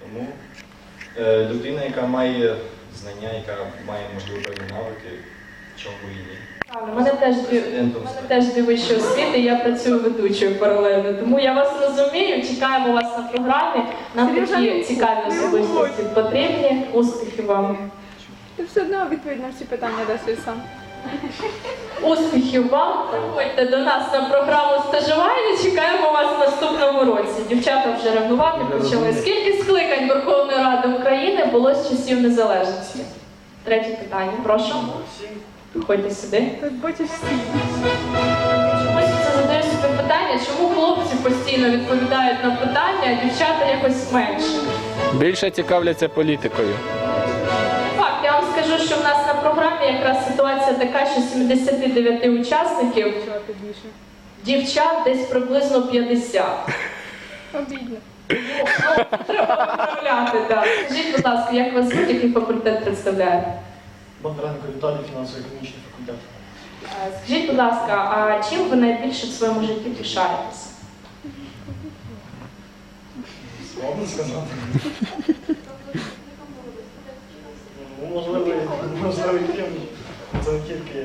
Тому е, людина, яка має знання, яка має можливо певні навики, чому і ні. Правильно, мене теж У теж дві вищі освіти, я працюю ведучою паралельно. Тому я вас розумію, чекаємо вас на програмі. Нам такі цікаві особистості потрібні. Успіхів вам! Ти все одно відповідь на всі питання дасть сам. Успіхів вам! Приходьте до нас на програму стажування. Чекаємо вас в наступному році. Дівчата вже ревнувати почали. Скільки скликань Верховної Ради України було з часів незалежності? Третє питання, прошу. Приходьте сюди. Чомусь це задаю собі питання, чому хлопці постійно відповідають на питання, а дівчата якось менше. Більше цікавляться політикою. Факт, я вам скажу, що в нас на програмі якраз ситуація така, що 79 учасників, дівчат десь приблизно 50. Обідно. Ну, треба виправляти, так. Скажіть, будь ласка, як вас звуть, який факультет представляєте? Бондаренко Віталій, фінансово-економічний факультет. Е, Скажіть, будь ласка, а чим ви найбільше в своєму житті пишаєтесь? Складно сказати. Ну, можливо, можливо, тим, це не тільки,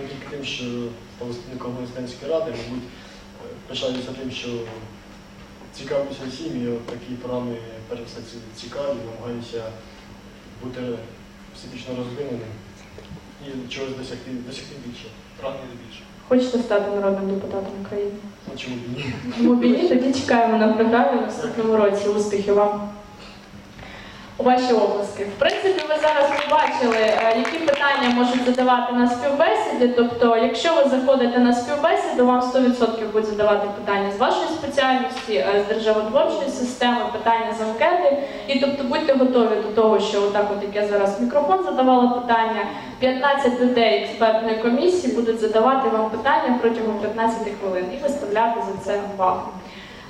не тільки тим, що став спільником ради, мабуть, е, пишаюся тим, що цікавлюся всім, і от такі програми перш все цікаві, намагаюся бути всебічно розвиненим і чогось досягти, досягти більше, прагнути більше. Хочете стати народним депутатом України? Ну, чому б ні? Мобільні, тоді чекаємо на програмі в наступному році. Успіхів вам у вашій області. В принципі, ви зараз побачили, е, які питання можуть задавати на співбесіді. Тобто, якщо ви заходите на співбесіду, вам 100% будуть задавати питання з вашої спеціальності, е, з державотворчої системи, питання з анкети. І тобто будьте готові до того, що отак, от як зараз мікрофон задавала питання, 15 людей експертної комісії будуть задавати вам питання протягом 15 хвилин і виставляти за це бал.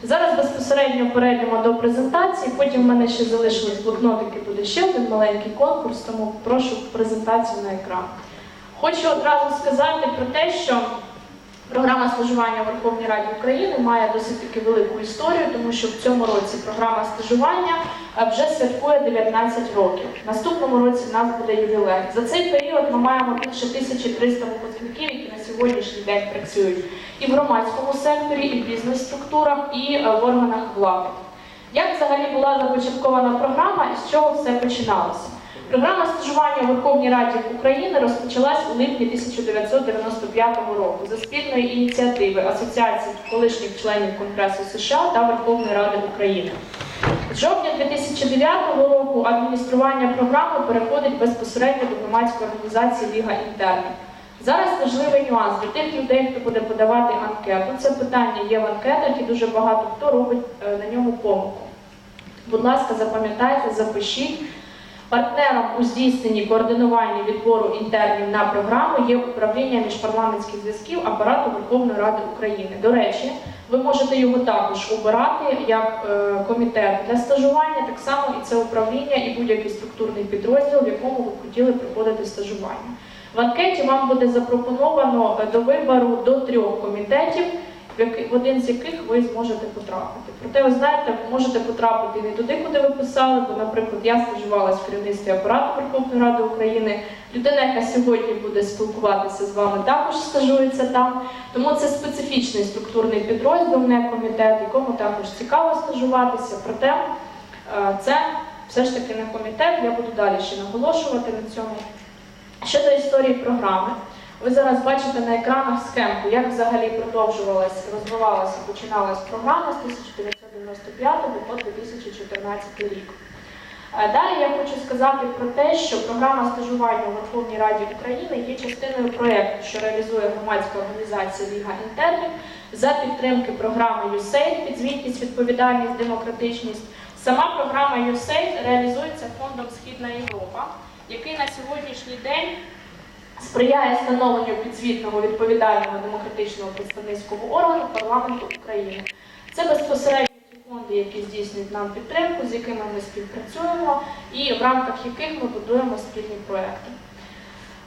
Зараз безпосередньо перейдемо до презентації. Потім в мене ще залишились блокнотики, буде ще один маленький конкурс, тому прошу презентацію на екран. Хочу одразу сказати про те, що програма стажування в Верховній Раді України має досить таки велику історію, тому що в цьому році програма стажування е, вже святкує 19 років. В наступному році в нас буде ювілей. За цей період ми маємо більше 1300 випускників, які на сьогоднішній день працюють і в громадському секторі, і в бізнес-структурах, і е, в органах влади. Як взагалі була започаткована програма і з чого все починалося? Програма стажування у Верховній Раді України розпочалась у липні 1995 року за спільної ініціативи Асоціації колишніх членів Конгресу США та Верховної Ради України. З жовтня 2009 року адміністрування програми переходить безпосередньо до громадської організації Ліга Інтернів. Зараз важливий нюанс для тих людей, хто буде подавати анкету. Це питання є в анкетах і дуже багато хто робить е, на ньому помилку. Будь ласка, запам'ятайте, запишіть. Партнером у здійсненні координування відбору інтернів на програму є управління міжпарламентських зв'язків апарату Верховної Ради України. До речі, ви можете його також обирати як е, комітет для стажування, так само і це управління і будь-який структурний підрозділ, в якому ви хотіли проходити стажування. В анкеті вам буде запропоновано е, до вибору до трьох комітетів, в один з яких ви зможете потрапити. Проте, ви знаєте, ви можете потрапити не туди, куди ви писали, бо, наприклад, я стажувалась в керівництві апарату Верховної Ради України. Людина, яка сьогодні буде спілкуватися з вами, також стажується там. Тому це специфічний структурний підрозділ, не комітет, якому також цікаво стажуватися. Проте е, це все ж таки не комітет. Я буду далі ще наголошувати на цьому. Щодо історії програми, ви зараз бачите на екранах схемку, як взагалі продовжувалась, розвивалася, починалась програма з 1995 по 2014 рік. Е, Далі я хочу сказати про те, що програма стажування у Верховній Раді України є частиною проєкту, що реалізує громадська організація Ліга інтернів за підтримки програми USAID, підзвітність, відповідальність, демократичність. Сама програма USAID реалізується фондом Східна Європа, який на сьогоднішній день сприяє становленню підзвітного відповідального демократичного представницького органу парламенту України. Це безпосередньо ті фонди, які здійснюють нам підтримку, з якими ми співпрацюємо і в рамках яких ми будуємо спільні проекти.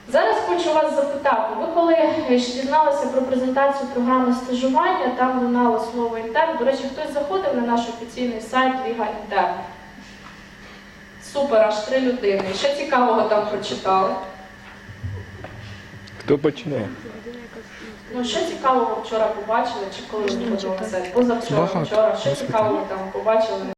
Зараз хочу вас запитати, ви коли ще дізналися про презентацію програми стажування, там лунало слово інтерн. До речі, хтось заходив на наш офіційний сайт Ліга Інтерн. Супер, аж три людини. Ще цікавого там прочитали? Хто почне? Ну, що цікавого вчора побачили, чи коли ми подивилися? Позавчора, вчора, що цікавого там побачили?